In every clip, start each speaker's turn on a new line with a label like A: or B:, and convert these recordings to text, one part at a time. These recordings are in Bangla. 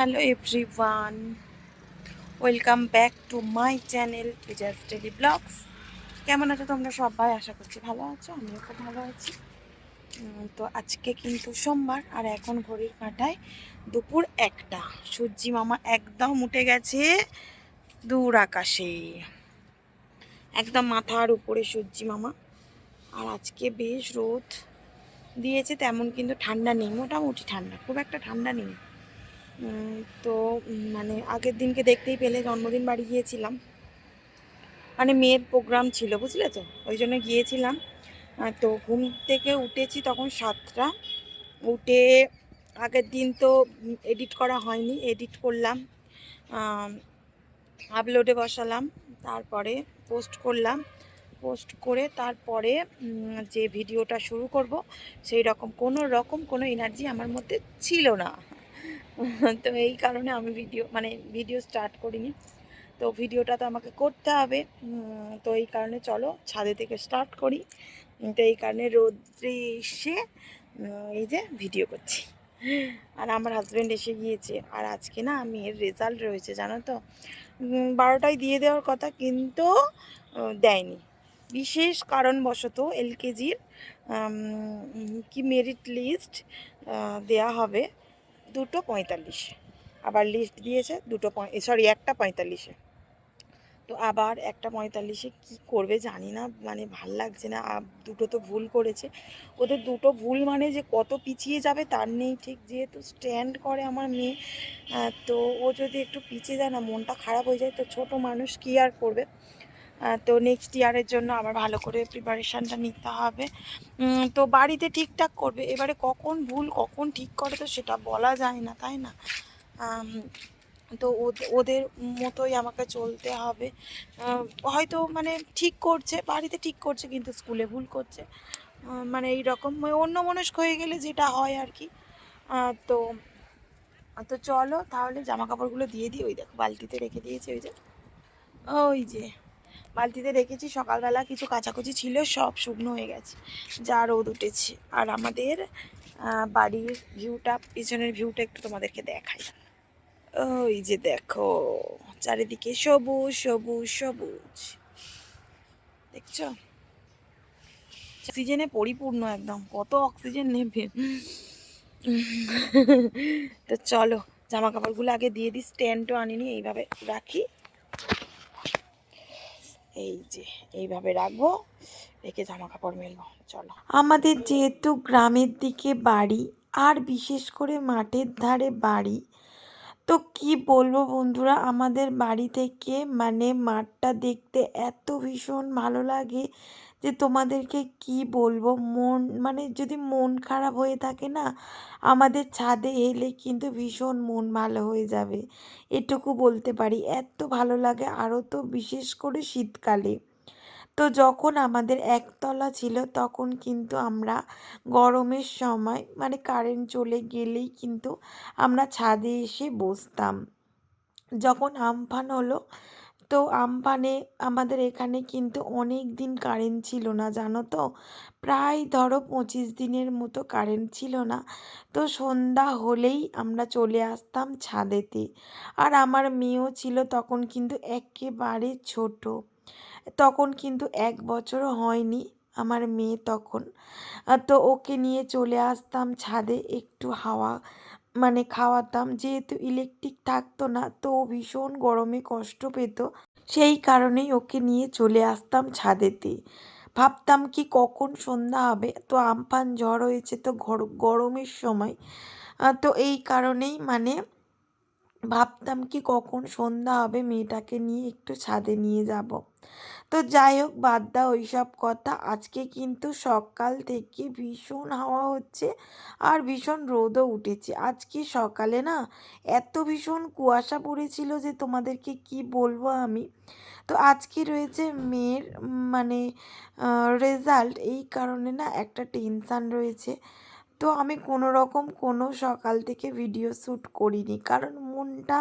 A: Hello everyone welcome back to my channel teachers daily blogs কেমন আছো তোমরা সবাই? আশা করছি ভালো আছো, আমিও খুব ভালো আছি। তো আজকে কিন্তু সোমবার, আর এখন ঘড়ির কাঁটায় দুপুর একটা। সূর্যি মামা একদম উঠে গেছে দূর আকাশে। একদম মাথার উপরে সূর্যি মামা। আর আজকে বেশ রোদ দিয়েছে, তেমন কিন্তু ঠান্ডা নেই, মোটামুটি ঠান্ডা, খুব একটা ঠান্ডা নেই। তো মানে আগের দিনকে দেখতেই পেলে, জন্মদিন বাড়ি গিয়েছিলাম। মানে মেয়ের প্রোগ্রাম ছিল, বুঝলে তো? ওই জন্য গিয়েছিলাম। তো ঘুম থেকে উঠেছি তখন সাতটা। উঠে আগের দিন তো এডিট করা হয়নি এডিট করলাম। আপলোডে বসালাম, তারপরে পোস্ট করলাম। পোস্ট করে তারপরে যে ভিডিওটা শুরু করব, সেই রকম, কোনো রকম কোনো এনার্জি আমার মধ্যে ছিল না। তো এই কারণে আমি ভিডিও মানে ভিডিও স্টার্ট করিনি। তো ভিডিওটা তো আমাকে করতে হবে। তো এই কারণে চলো, ছাদে থেকে স্টার্ট করি। তো এই কারণে রোদ্রে এসে এই যে ভিডিও করছি। আর আমার হাজব্যান্ড এসে গিয়েছে। আর আজকে না আমি এর রেজাল্ট রয়েছে, জানো তো? বারোটায় দিয়ে দেওয়ার কথা, কিন্তু দেয়নি। বিশেষ কারণবশত এলকেজির কি মেরিট লিস্ট দেয়া হবে। দুটো পঁয়তাল্লিশে। আবার লিস্ট দিয়েছে দুটো সরি একটা পঁয়তাল্লিশে। তো আবার একটা পঁয়তাল্লিশে কি করবে জানি না মানে ভালো লাগছে না দুটো তো ভুল করেছে। ওদের দুটো ভুল মানে যে কত পিছিয়ে যাবে তার নেই, ঠিক যেহেতু স্ট্যান্ড করে আমার মেয়ে তো ও যদি একটু পিছিয়ে যায় না, মনটা খারাপ হয়ে যায়, তো ছোট মানুষ কি আর করবে? তো নেক্সট ইয়ারের জন্য আবার ভালো করে প্রিপারেশানটা নিতে হবে। তো বাড়িতে ঠিকঠাক করবে। এবারে কখন ভুল, কখন ঠিক করে তো সেটা বলা যায় না, তাই না? তো ওদে- ওদের মতোই আমাকে চলতে হবে। হয়তো মানে ঠিক করছে, বাড়িতে ঠিক করছে কিন্তু স্কুলে ভুল করছে। মানে এই রকম অন্য মনস্ক হয়ে গেলে যেটা হয় আর কি। তো তো চলো, তাহলে জামা কাপড়গুলো দিয়ে দিই। ওই দেখো বালতিতে রেখে দিয়েছি, ওই যে। ওই যে। বালতিতে রেখেছি, সকালবেলা কিছু কাচাকুচি ছিল, সব শুকনো হয়ে গেছে। যা রোদ উঠেছে। আর আমাদের বাড়ির ভিউটা পিছনের ভিউটা একটু তোমাদেরকে দেখাই। ওই যে দেখো, চারিদিকে সবুজ সবুজ সবুজ। দেখছ? অক্সিজেনে পরিপূর্ণ একদম। কত অক্সিজেন নেবে? তো চলো জামা কাপড়গুলো আগে দিয়ে দিই স্ট্যান্ডও আনিনি, এইভাবে রাখি। এই যে, এইভাবে রাখব। রেখে জামা কাপড় মেলবো। চলো। আমাদের যেহেতু গ্রামের দিকে বাড়ি, আর বিশেষ করে মাঠের ধারে বাড়ি, তো কি বলব বন্ধুরা, আমাদের বাড়ি থেকে মানে মাঠটা দেখতে এত ভীষণ ভালো লাগে। যে তোমাদেরকে কি বলব? মন মানে যদি মন খারাপ হয়ে থাকে না, আমাদের ছাদে এলে কিন্তু ভীষণ মন ভালো হয়ে যাবে। এটুকু বলতে পারি। এত ভালো লাগে আরও তো বিশেষ করে শীতকালে। তো যখন আমাদের একতলা ছিল, তখন কিন্তু আমরা গরমের সময় মানে কারেন্ট চলে গেলেই কিন্তু আমরা ছাদে এসে বসতাম। যখন আমফান হলো তো আমফানে আমাদের এখানে কিন্তু অনেক দিন কারেন্ট ছিল না, জানো তো? প্রায় ধরো পঁচিশ দিনের মতো কারেন্ট ছিল না। তো সন্ধ্যা হলেই আমরা চলে আসতাম ছাদেতে। আর আমার মেয়েও ছিল তখন কিন্তু একেবারে ছোট। তখন কিন্তু এক বছরও হয়নি আমার মেয়ে তখন। তো ওকে নিয়ে চলে আসতাম ছাদে একটু হাওয়া মানে খাওয়াতাম যেহেতু ইলেকট্রিক থাকতো না, তো ভীষণ গরমে কষ্ট পেত। সেই কারণেই ওকে নিয়ে চলে আসতাম ছাদেতে। ভাবতাম কি কখন সন্ধ্যা হবে, তো আমফান ঝড় হয়েছে তো গর- গরমের সময়। তো এই কারণেই মানে ভাবতাম কি কখন সন্ধ্যা হবে, মেয়েটাকে নিয়ে একটু ছাদে নিয়ে যাব। তো যাই হোক, বাদ দাও ওইসব কথা। আজকে কিন্তু সকাল থেকে ভীষণ হাওয়া হচ্ছে আর ভীষণ রোদও উঠেছে। আজকে সকালে না এত ভীষণ কুয়াশা পড়েছিল যে তোমাদেরকে কি বলব আমি? তো আজকে রয়েছে মেয়ের মানে রেজাল্ট এই কারণে না একটা টেনশান রয়েছে। তো আমি কোনো রকম কোনো সকাল থেকে ভিডিও শ্যুট করিনি। কারণ
B: মনটা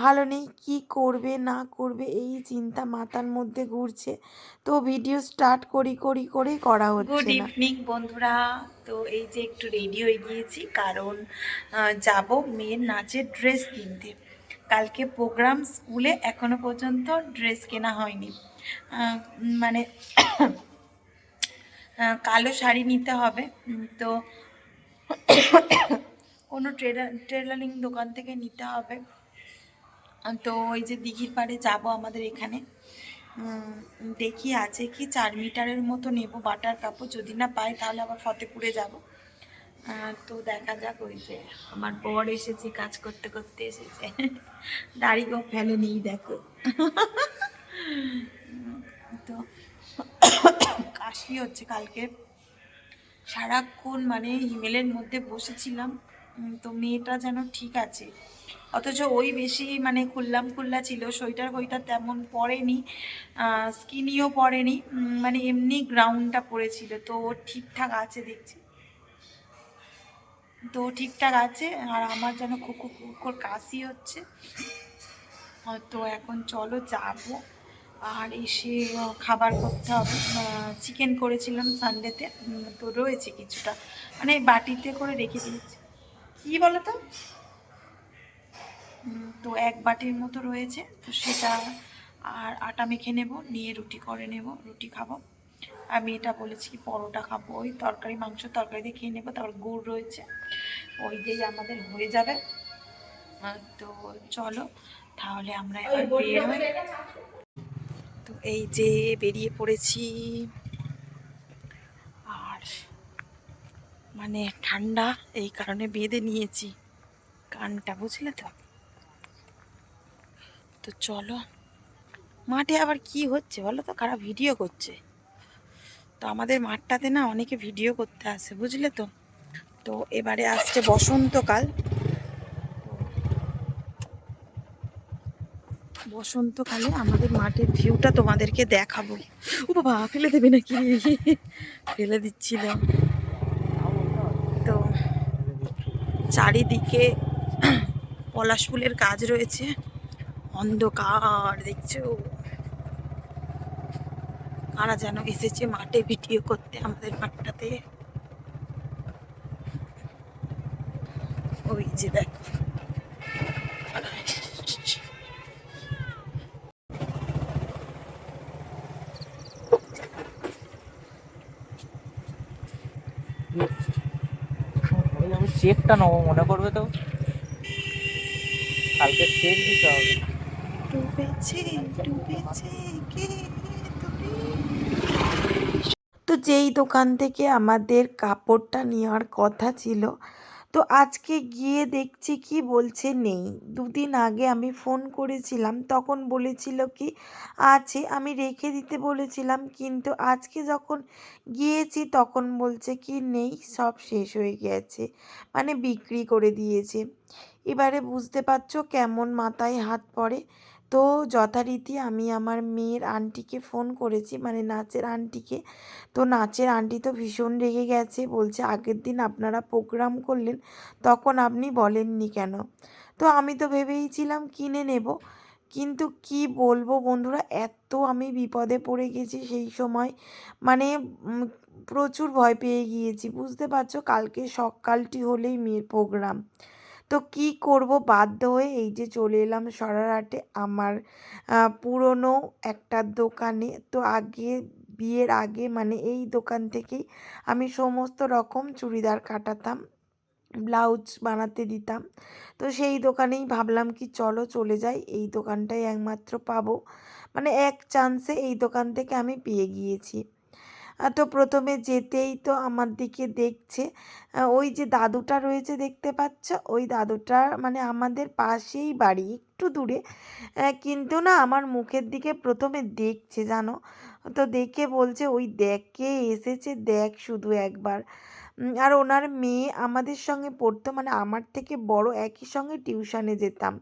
B: ভালো নেই কি করবে না করবে এই চিন্তা মাথার মধ্যে ঘুরছে। তো ভিডিও স্টার্ট করি করি করে করা
A: গুড
B: হচ্ছে না।
A: ইভিনিং বন্ধুরা। তো এই যে একটু রেডি হয়ে গিয়েছি কারণ যাব মেয়ের নাচের ড্রেস কিনতে। কালকে প্রোগ্রাম স্কুলে এখনও পর্যন্ত ড্রেস কেনা হয়নি। মানে কালো শাড়ি নিতে হবে। তো কোনো ট্রেলার ট্রেলারিং দোকান থেকে নিতে হবে। তো ওই যে দিঘির পাড়ে যাব আমাদের এখানে। দেখি আছে কি, চার মিটারের মতো নেব বাটার কাপড়। যদি না পাই তাহলে আবার ফতেপুরে যাব। তো দেখা যাক ওই যে আমার বর এসেছে, কাজ করতে করতে এসেছে। দাড়ি গো ফেলে নেই, দেখো। তো কাশি হচ্ছে কালকে। সারাক্ষণ মানে হিমেলের মধ্যে বসেছিলাম। তো মেয়েটা যেন ঠিক আছে। অথচ ওই বেশি মানে খুল্লাম খুল্লা ছিল, সোয়েটার ফইটার তেমন পরেনি স্কিনিও পরেনি মানে এমনি গ্রাউন্ডটা পড়েছিল তো ও ঠিকঠাক আছে দেখছি। তো ঠিকঠাক আছে, আর আমার যেন খুকু খুকুর কাশি হচ্ছে। তো এখন চলো যাব। আর এসে খাবার করতে হবে। চিকেন করেছিলাম সানডেতে তো রয়েছে কিছুটা। মানে বাটিতে করে রেখে দিয়েছি। কি বলো তো তো এক বাটির মতো রয়েছে তো সেটা আর আটা মেখে নেব নিয়ে রুটি করে নেব রুটি খাব। আমি এটা বলেছি কি পরোটা খাব ওই তরকারি মাংস তরকারি দিয়ে খেয়ে নেব তারপর গুড় রয়েছে ওই দিয়েই আমাদের হয়ে যাবে। তো চলো তাহলে আমরা এবার বের হই। তো এই যে বেরিয়ে পড়েছি আর মানে ঠান্ডা, এই কারণে বেঁধে নিয়েছি। কানটা, বুঝলে তো? তো চলো। মাঠে আবার কি হচ্ছে বলো তো? কারা ভিডিও করছে? তো আমাদের মাঠটাতে না অনেকে ভিডিও করতে আসে, বুঝলে তো? তো এবারে আসছে বসন্তকাল। বসন্তকালে আমাদের মাঠের ভিউটা তোমাদেরকে দেখাবো। ও বাবা, ফেলে দেবে নাকি? ফেলে দিচ্ছিল তো চারিদিকে পলাশ ফুলের কাজ রয়েছে। অন্ধকার, দেখছ? কারা যেন এসেছে মাঠে ভিডিও করতে আমাদের মাঠটাতে। ওই যে দেখ কারা এসেছে।
C: ওই আমি চেকটা নেব মনে করবে তো কালকে চেক দিতে হবে?
B: তো যেই দোকান থেকে আমাদের কাপড়টা নেওয়ার কথা ছিল তো আজকে গিয়ে দেখছি কি বলছে নেই। দুদিন আগে আমি ফোন করেছিলাম, তখন বলেছিল কি, আছে, আমি রেখে দিতে বলেছিলাম, কিন্তু আজকে যখন গিয়েছি, তখন বলছে কি, নেই, সব শেষ হয়ে গেছে মানে বিক্রি করে দিয়েছে। এবারে বুঝতে পারছ কেমন মাথায় হাত পড়ে। তো যথারীতি আমি আমার মেয়ের আন্টিকে ফোন করেছি মানে নাচের আন্টিকে। তো নাচের আন্টি তো ভীষণ রেগে গেছে, বলছে আগের দিন আপনারা প্রোগ্রাম করলেন, তখন আপনি বলেননি কেন? তো আমি তো ভেবেইছিলাম কিনে নেব। কিন্তু কি বলব বন্ধুরা, এত আমি বিপদে পড়ে গেছি সেই সময়। মানে প্রচুর ভয় পেয়ে গিয়েছি, বুঝতে পারছ? কালকে সকালটি হলেই মেয়ের প্রোগ্রাম তো কি করব? বাধ্য হয়ে এই যে চলে এলাম সরারহাটে আমার পুরনো একটা দোকানে। তো আগে, বিয়ের আগে মানে এই দোকান থেকেই আমি সমস্ত রকম চুড়িদার কাটাতাম, ব্লাউজ বানাতে দিতাম। তো সেই দোকানেই ভাবলাম কি চলো চলে যাই, এই দোকানটাই একমাত্র পাবো। মানে এক চান্সে এই দোকান থেকে আমি পেয়ে গিয়েছি। তো প্রথমে যেতেই তো আমার দিকে দেখছে। ওই যে দাদুটা রয়েছে দেখতে পাচ্ছ? ওই দাদুটা মানে আমাদের পাশেই বাড়ি, একটু দূরে। কিন্তু না আমার মুখের দিকে প্রথমে দেখছে, জানো? তো দেখে বলছে, ওই দেখ, কে এসেছে দেখ শুধু একবার। আর ওনার মেয়ে আমাদের সঙ্গে পড়তো মানে আমার থেকে বড় একই সঙ্গে টিউশনে যেতাম।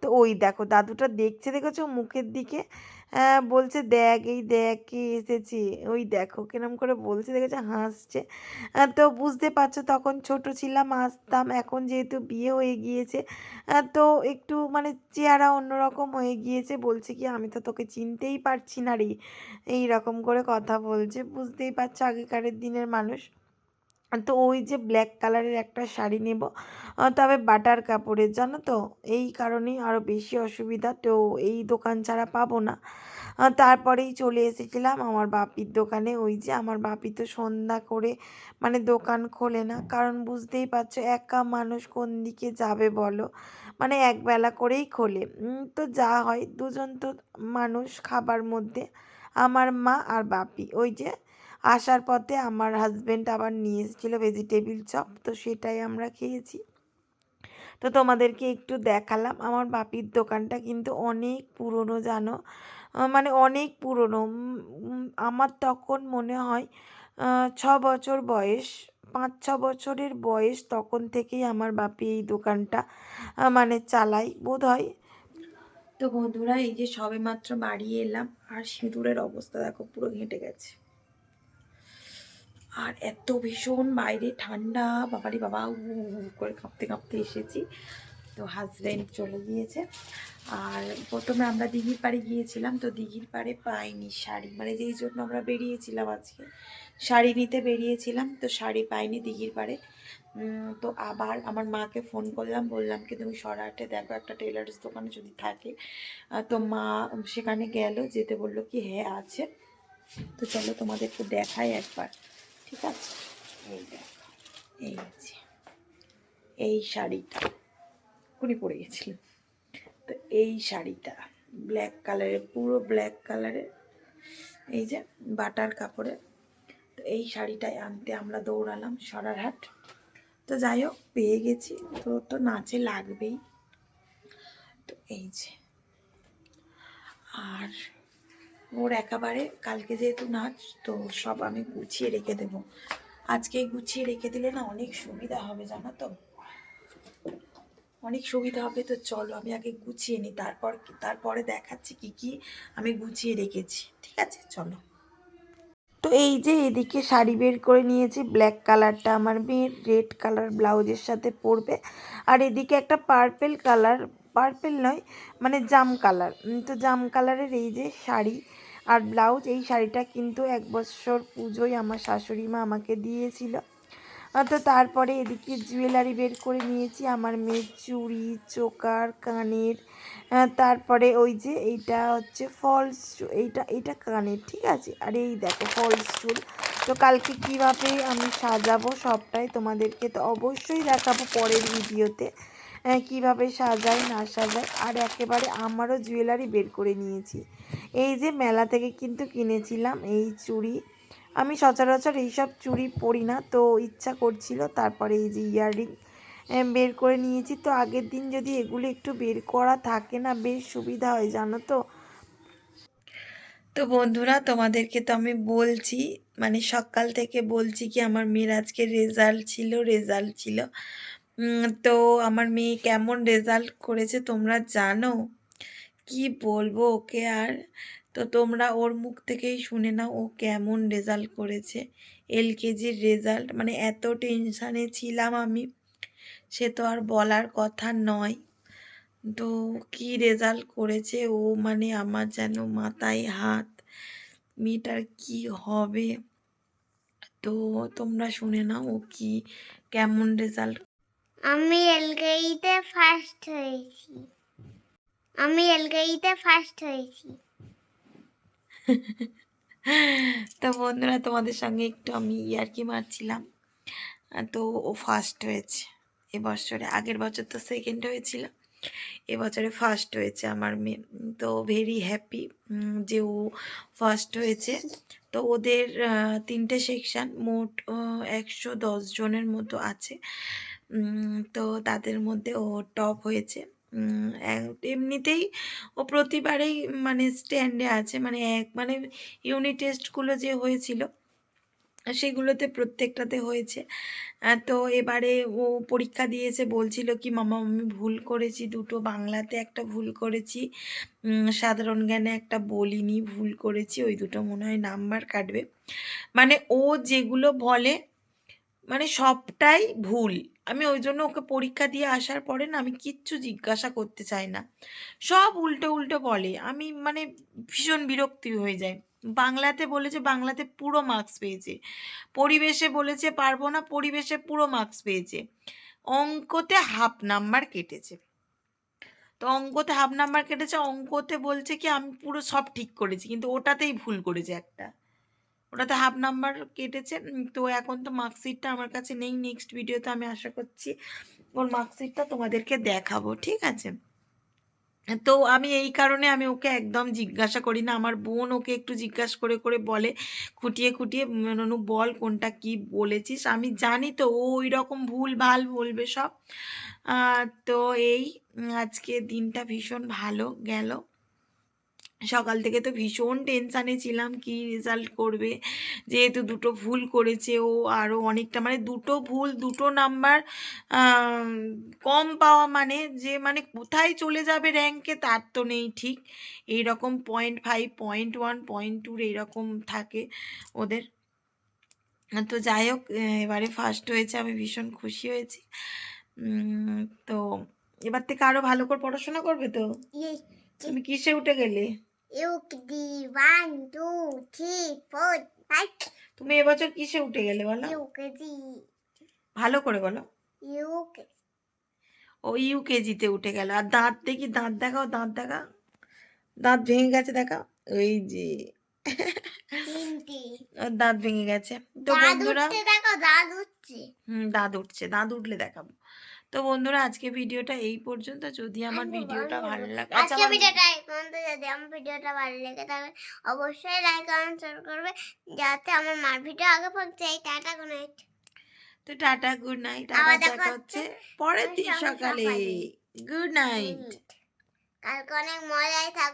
B: তো ওই দেখো, দাদুটা দেখছে, দেখেছ? মুখের দিকে। আহ, বলছে দেখ এই দেখ কে এসেছে? ওই দেখো কিরম করে বলছে দেখেছে? হাসছে। তো বুঝতে পারছ তখন ছোট ছিলাম আসতাম। এখন যেহেতু বিয়ে হয়ে গিয়েছে তো একটু মানে চেহারা অন্যরকম হয়ে গিয়েছে। বলছে কি আমি তো তোকে চিনতেই পারছি না রে। এই রকম করে কথা বলছে। বুঝতেই পারছ আগেকারের দিনের মানুষ। তো ওই যে ব্ল্যাক কালারের একটা শাড়ি নেব। তবে বাটার কাপড়ের, জানো তো? এই কারণেই আরও বেশি অসুবিধা। তো এই দোকান ছাড়া পাবো না। তারপরেই চলে এসেছিলাম আমার বাপির দোকানে। ওই যে আমার বাপি তো সন্ধ্যা করে মানে দোকান খোলে না। কারণ বুঝতেই পারছ, একা মানুষ কোন দিকে যাবে বলো? মানে একবেলা করেই খোলে। তো যা হয়, দুজন তো মানুষ খাবার মধ্যে। আমার মা আর বাপি। ওই যে আসার পথে আমার হাজব্যান্ড আবার নিয়ে এসেছিল ভেজিটেবিল চপ তো সেটাই আমরা খেয়েছি। তো তোমাদেরকে একটু দেখালাম, আমার বাপির দোকানটা কিন্তু অনেক পুরনো, জানো? মানে অনেক পুরনো। আমার তখন মনে হয় ছ বছর বয়স, পাঁচ ছ বছরের বয়স তখন থেকেই আমার বাপি এই দোকানটা মানে চালাই বোধ হয়
A: তো বন্ধুরা, এই যে সবে মাত্র বাড়ি এলাম, আর সিঁদুরের অবস্থা দেখো, পুরো ঘেঁটে গেছে। আর এত ভীষণ বাইরে ঠান্ডা, বাবারি বাবা, উ করে কাঁপতে কাঁপতে এসেছি। তো হাজব্যান্ড চলে গিয়েছে। আর প্রথমে আমরা দিঘির পাড়ে গিয়েছিলাম, তো দিঘির পাড়ে পাইনি শাড়ি। মানে যেই জন্য আমরা বেরিয়েছিলাম আজকে, শাড়ি নিতে বেরিয়েছিলাম, তো শাড়ি পাইনি দিঘির পাড়ে। তো আবার আমার মাকে ফোন করলাম, বললাম কি, তুমি সরাহাটে দেখো, একটা টেলার্স দোকানে যদি থাকে। তো মা সেখানে গেল, যেতে বলল কি হ্যাঁ আছে। তো চলো তোমাদেরকে দেখাই একবার। ঠিক আছে? এই দেখো এই যে, এই শাড়িটা। কুনি পরে গেছিল। তো এই শাড়িটা ব্ল্যাক কালারের পুরো ব্ল্যাক কালারের এই যে বাটার কাপড়ের। তো এই শাড়িটাই আনতে আমরা দৌড়ালাম সরারহাট। তো যাই হোক, পেয়ে গেছি। তো তো নাচে লাগবেই। তো এই যে, আর ওর একেবারে কালকে যেহেতু নাচ, তো সব আমি গুছিয়ে রেখে দেবো। আজকে গুছিয়ে রেখে দিলে না অনেক সুবিধা হবে, জানো তো? অনেক সুবিধা হবে, তো চলো আমি আগে গুছিয়ে নিই। তারপর তারপরে দেখাচ্ছি কি কি আমি গুছিয়ে রেখেছি, ঠিক আছে? চলো।
B: তো এই যে এদিকে শাড়ি বের করে নিয়েছি ব্ল্যাক কালারটা আমার মেয়ের রেড কালার ব্লাউজের সাথে পরবে। আর এদিকে একটা পার্পেল কালার পার্পেল নয় মানে জাম কালার তো জাম কালারের এই যে শাড়ি আর ব্লাউজ, এই শাড়িটা কিন্তু এক বছর পুজোয় আমার শাশুড়ি মা আমাকে দিয়েছিল। তো তারপরে এদিকে জুয়েলারি বের করে নিয়েছি, আমার মেয়ের চুড়ি, চোকার, কানের তারপরে ওই যে এইটা হচ্ছে ফলস এইটা এইটা কানের, ঠিক আছে? আর এই দেখো ফলস চুল তো কালকে কীভাবে আমি সাজাবো সবটাই তোমাদেরকে তো অবশ্যই দেখাবো পরের ভিডিওতে। কীভাবে সাজাই, না সাজাই, আর একেবারে আমারও জুয়েলারি বের করে নিয়েছি। এই যে মেলা থেকে কিন্তু কিনেছিলাম এই চুড়ি। আমি সচরাচর এইসব চুড়ি পরি না, তো ইচ্ছা করছিল তারপরে এই যে ইয়াররিং বের করে নিয়েছি। তো আগের দিন যদি এগুলো একটু বের করা থাকে না, বেশ সুবিধা হয়, জানো তো?
A: তো বন্ধুরা, তোমাদেরকে তো আমি বলছি মানে সকাল থেকে বলছি কি আমার মেয়ের আজকে রেজাল্ট ছিল রেজাল্ট ছিল। তো আমার মেয়ে কেমন রেজাল্ট করেছে তোমরা জানো? কি বলব ওকে আর? তো তোমরা ওর মুখ থেকেই শুনে নাও ও কেমন রেজাল্ট করেছে। এলকেজির রেজাল্ট মানে এত টেনশানে ছিলাম আমি, সে তো আর বলার কথা নয়। তো কি রেজাল্ট করেছে ও মানে আমার যেন মাথায় হাত, মেয়েটার কি হবে? তো তোমরা শুনে নাও ও কি, কেমন রেজাল্ট
D: আমি এলকেইতে ফার্স্ট হয়েছি। আমি এলকেইতে ফার্স্ট হয়েছি।
A: তো বন্ধুরা, তোমাদের সঙ্গে একটু আমি ইয়ার্কি মারছিলাম। তো ও ফার্স্ট হয়েছে। এবছরে আগের বছর তো সেকেন্ড হয়েছিল। এবছরে ফার্স্ট হয়েছে আমার মেয়ে। তো ভেরি হ্যাপি যে ও ফার্স্ট হয়েছে। তো ওদের তিনটে সেকশন মোট একশো দশ জনের মতো আছে। তো তাদের মধ্যে ও টপ হয়েছে। এমনিতেই ও প্রতিবারেই মানে স্ট্যান্ডে আছে। মানে এক মানে ইউনিট টেস্টগুলো যে হয়েছিল
B: সেগুলোতে প্রত্যেকটাতে হয়েছে। তো এবারে ও পরীক্ষা দিয়েছে বলছিল কি, মামা, আমি ভুল করেছি, দুটো বাংলাতে একটা ভুল করেছি। সাধারণ জ্ঞানে একটা বলিনি, ভুল করেছি, ওই দুটো মনে হয় নাম্বার কাটবে। মানে ও যেগুলো বলে মানে সবটাই ভুল। আমি ওই জন্য ওকে পরীক্ষা দিয়ে আসার পরে না আমি কিচ্ছু জিজ্ঞাসা করতে চাই না। সব উল্টো উল্টো বলে। আমি মানে ভীষণ বিরক্তি হয়ে যায় বাংলাতে বলেছে, বাংলাতে পুরো মার্কস পেয়েছে। পরিবেশে বলেছে, পারব না, পরিবেশে পুরো মার্কস পেয়েছে। অঙ্কতে হাফ নাম্বার কেটেছে। তো অঙ্কতে হাফ নাম্বার কেটেছে, অঙ্কতে বলছে কি, আমি পুরো সব ঠিক করেছি, কিন্তু ওটাতেই ভুল করেছে একটা। ওটাতে হাফ নাম্বার কেটেছে তো এখন তো মার্কশিটটা আমার কাছে নেই নেক্সট ভিডিওতে আমি আশা করছি, ওর মার্কশিটটা তোমাদেরকে দেখাবো, ঠিক আছে? তো আমি এই কারণে আমি ওকে একদম জিজ্ঞাসা করি না। আমার বোন ওকে একটু জিজ্ঞাসা করে করে বলে, খুঁটিয়ে খুঁটিয়ে, ননু, বল কোনটা কি বলেছিস? আমি জানি তো, ও ওই রকম ভুল, ভালো বলবে সব। তো এই আজকে দিনটা ভীষণ ভালো গেল। সকাল থেকে তো ভীষণ টেনশানে ছিলাম কি রেজাল্ট করবে? যেহেতু দুটো ভুল করেছে ও আরও অনেকটা মানে দুটো ভুল দুটো নাম্বার কম পাওয়া মানে যে মানে কোথায় চলে যাবে র্যাঙ্কে তার তো নেই ঠিক। এই রকম point five point one point টুর এইরকম থাকে ওদের। তো যাই হোক এবারে ফার্স্ট হয়েছে আমি ভীষণ খুশি হয়েছি। তো এবার থেকে আরও ভালো করে পড়াশোনা করবে তো? তুমি কিসে উঠে গেলে?
D: UKG one two three four five
B: তুমি এবছর কিসে উঠে গেলে বলো?
D: ইউকেজি।
B: ভালো করে বলো।
D: ইউকে
B: ও ইউকেজিতে উঠে গেল। আর দাঁত দেখি দাঁত দেখাও দাঁত দেখা দাঁত ভেঙে গেছে দেখাও। ওই যে। দাঁত ভেঙে গেছে। তো
D: দাঁত
B: বন্ধুরা
D: উঠছে দাঁত উঠছে।
B: হুম দাঁত উঠছে। দাঁত উঠলে দেখাবো। তো বন্ধুরা আজকে ভিডিওটা এই পর্যন্ত। যদি আমার ভিডিওটা ভালো লাগে আচ্ছা
D: আজকে
B: আমার-
D: ভিডিওটা এই পর্যন্ত। যদি আমার ভিডিওটা ভালো লাগে তাহলে অবশ্যই লাইক কমেন্ট শেয়ার করবে। যাতে আমার মার ভিডিও আগে পৌঁছে যায় টাটা গুড নাইট
B: তো টাটা গুড নাইট
D: আবার দেখা
B: হচ্ছে পরের দিন সকালে। গুড নাইট
D: কালকে অনেক মজাই থাকবে